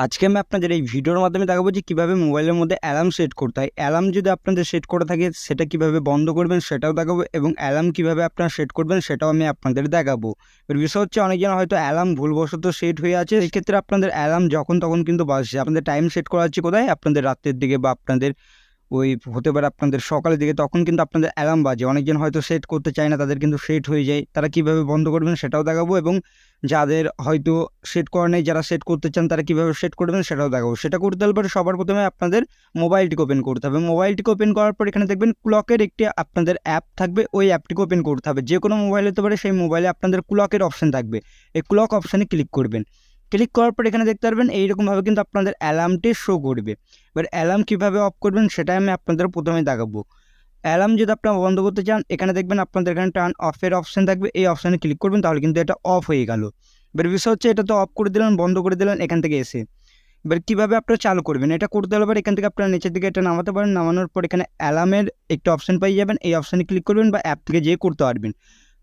আজকে আমি আপনাদের এই ভিডিওর মাধ্যমে দেখাবো যে কীভাবে মোবাইলের মধ্যে অ্যালার্ম সেট করতে হয়। অ্যালার্ম যদি আপনাদের সেট করে থাকে, সেটা কীভাবে বন্ধ করবেন সেটাও দেখাবো এবং অ্যালার্ম কীভাবে আপনারা সেট করবেন সেটাও আমি আপনাদের দেখাবো। এর বিষয় হচ্ছে অনেকজন হয়তো অ্যালার্ম ভুলবশত সেট হয়ে আছে, সেক্ষেত্রে আপনাদের অ্যালার্ম যখন তখন কিন্তু বাজছে। আপনাদের টাইম সেট করা হচ্ছে কোথায়? আপনাদের রাতের দিকে বা আপনাদের ওই হতে পারে আপনাদের সকালের দিকে তখন কিন্তু আপনাদের অ্যালার্ম বাজে। অনেকজন হয়তো সেট করতে চায় না, তাদের কিন্তু সেট হয়ে যায়। তারা কীভাবে বন্ধ করবেন সেটাও দেখাবো এবং যাদের হয়তো সেট করা নেই, যারা সেট করতে চান তারা কীভাবে সেট করবেন সেটাও দেখাবো। সেটা করতে হলে পরে সবার প্রথমে আপনাদের মোবাইলটিকে ওপেন করতে হবে। মোবাইলটিকে ওপেন করার পর এখানে দেখবেন ক্লকের একটি আপনাদের অ্যাপ থাকবে, ওই অ্যাপটিকে ওপেন করতে হবে। যে কোনো মোবাইল হতে পারে, সেই মোবাইলে আপনাদের ক্লকের অপশান থাকবে। এই ক্লক অপশানে ক্লিক করবেন। ক্লিক করার পর এখানে দেখতে পারবেন, এইরকমভাবে কিন্তু আপনাদের অ্যালার্মটি শো করবে। এবার অ্যালার্ম কীভাবে অফ করবেন সেটাই আমি আপনাদের প্রথমে দেখাবো। অ্যালার্ম যদি আপনারা বন্ধ করতে চান, এখানে দেখবেন আপনাদের এখানে টার্ন অফের অপশান থাকবে। এই অপশানে ক্লিক করবেন, তাহলে কিন্তু এটা অফ হয়ে গেল। এবার বিষয় হচ্ছে, এটা তো অফ করে দিলেন, বন্ধ করে দিলেন, এখান থেকে এসে। এবার কীভাবে আপনারা চালু করবেন? এটা করতে হলে এখান থেকে আপনারা নিচের দিকে এটা নামাতে পারেন। নামানোর পর এখানে অ্যালার্মের একটা অপশান পেয়ে যাবেন। এই অপশানে ক্লিক করবেন বা অ্যাপ থেকে যেয়ে করতে পারবেন।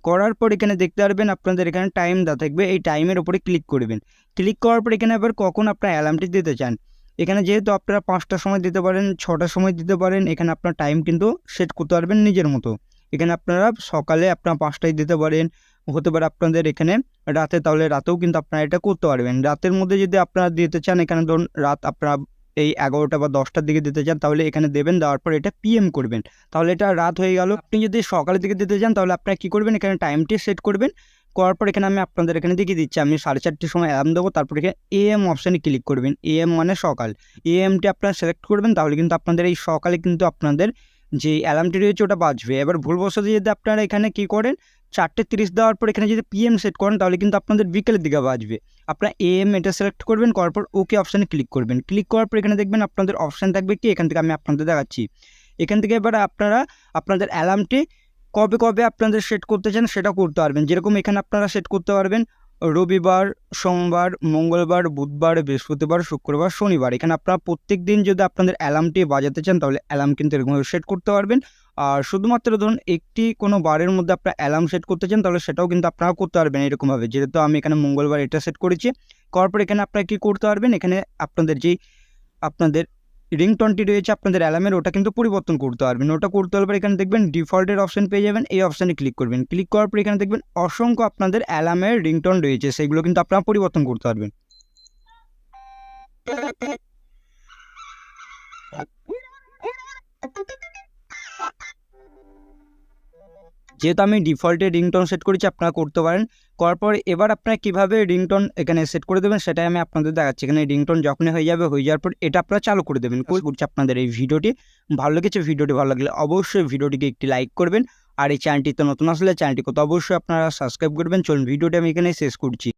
করার পর এখানে দেখতে পারবেন আপনাদের এখানে টাইম দেওয়া থাকবে। এই টাইমের উপরে ক্লিক করবেন। ক্লিক করার পর এখানে আবার কখন আপনার অ্যালার্মটি দিতে চান? এখানে যেহেতু আপনারা পাঁচটার সময় দিতে পারেন ছটার সময় দিতে পারেন, এখানে আপনার টাইম কিন্তু সেট করতে পারবেন নিজের মতো। এখানে আপনারা সকালে আপনার পাঁচটায় দিতে পারেন। হতে পারে আপনাদের এখানে রাতে, তাহলে রাতেও কিন্তু আপনারা এটা করতে পারবেন। রাতের মধ্যে যদি আপনারা দিতে চান, এখানে ধরুন রাত আপনারা এই এগারোটা বা দশটার দিকে দিতে চান, তাহলে এখানে দেবেন, দেওয়ার পর এটা পিএম করবেন। তাহলে এটা রাত হয়ে গেল। আপনি যদি সকালের দিকে দিতে চান, তাহলে আপনারা কী করবেন? এখানে টাইমটি সেট করবেন। করার পর এখানে আমি আপনাদের এখানে দেখিয়ে দিচ্ছি। আমি সাড়ে চারটের সময় অ্যালার্ম দেবো, তারপর এখানে এ এম অপশানে ক্লিক করবেন। এ এম মানে সকাল। এএমটি আপনারা সিলেক্ট করবেন, তাহলে কিন্তু আপনাদের এই সকালে কিন্তু আপনাদের যে অ্যালার্মটি রয়েছে ওটা বাজবে। এবার ভুলবশত যদি আপনারা এখানে কী করেন, চারটে তিরিশ দেওয়ার পর এখানে যদি পিএম সেট করেন, তাহলে কিন্তু আপনাদের বিকেলের দিকে বাজবে। আপনার এএম এটা সিলেক্ট করবেন, করার পর ওকে অপশানে ক্লিক করবেন। ক্লিক করার পর এখানে দেখবেন আপনাদের অপশান থাকবে কি? এখান থেকে আমি আপনাদের দেখাচ্ছি। এখান থেকে এবার আপনারা আপনাদের অ্যালার্মটি কবে কবে আপনাদের সেট করতে চান সেটা করতে পারবেন। যেরকম এখানে আপনারা সেট করতে পারবেন রবিবার, সোমবার, মঙ্গলবার, বুধবার, বৃহস্পতিবার, শুক্রবার, শনিবার। এখানে আপনারা প্রত্যেক দিন যদি আপনাদের অ্যালার্মটি বাজাতে চান, তাহলে অ্যালার্ম কিন্তু এরকমভাবে সেট করতে পারবেন। আর শুধুমাত্র ধরুন একটি কোনো বারের মধ্যে আপনারা অ্যালার্ম সেট করতে চান, তাহলে সেটাও কিন্তু আপনারা করতে পারবেন এরকমভাবে। যেহেতু আমি এখানে মঙ্গলবার এটা সেট করেছি করার পর এখানে আপনারা কী করতে পারবেন? এখানে আপনাদের যেই আপনাদের রিংটনটি রয়েছে আপনাদের অ্যালার্মের, ওটা কিন্তু পরিবর্তন করতে পারবেন। ওটা করতে হলে এখানে দেখবেন ডিফল্টের অপশন পেয়ে যাবেন, এই অপশানে ক্লিক করবেন। ক্লিক করার পর এখানে দেখবেন অসংখ্য আপনাদের অ্যালার্মের রিংটন রয়েছে, সেগুলো কিন্তু আপনারা পরিবর্তন করতে পারবেন। যেহেতু আমি ডিফল্টে রিংটোন সেট করেছি আপনারা করতে পারেন। করার পর এবার আপনারা কীভাবে রিংটোন এখানে সেট করে দেবেন সেটাই আমি আপনাদের দেখাচ্ছি। এখানে রিংটোন যখনই হয়ে যাবে হয়ে যাওয়ার পর এটা আপনারা চালু করে দেবেন। কোচ করছি আপনাদের এই ভিডিওটি। ভালো লেগেছে ভিডিওটি ভালো লাগলে অবশ্যই ভিডিওটিকে একটি লাইক করবেন। আর এই চ্যানেলটিতে নতুন আসলে চ্যানেলটি কত অবশ্যই আপনারা সাবস্ক্রাইব করবেন। চলুন ভিডিওটি আমি এখানে শেষ করছি।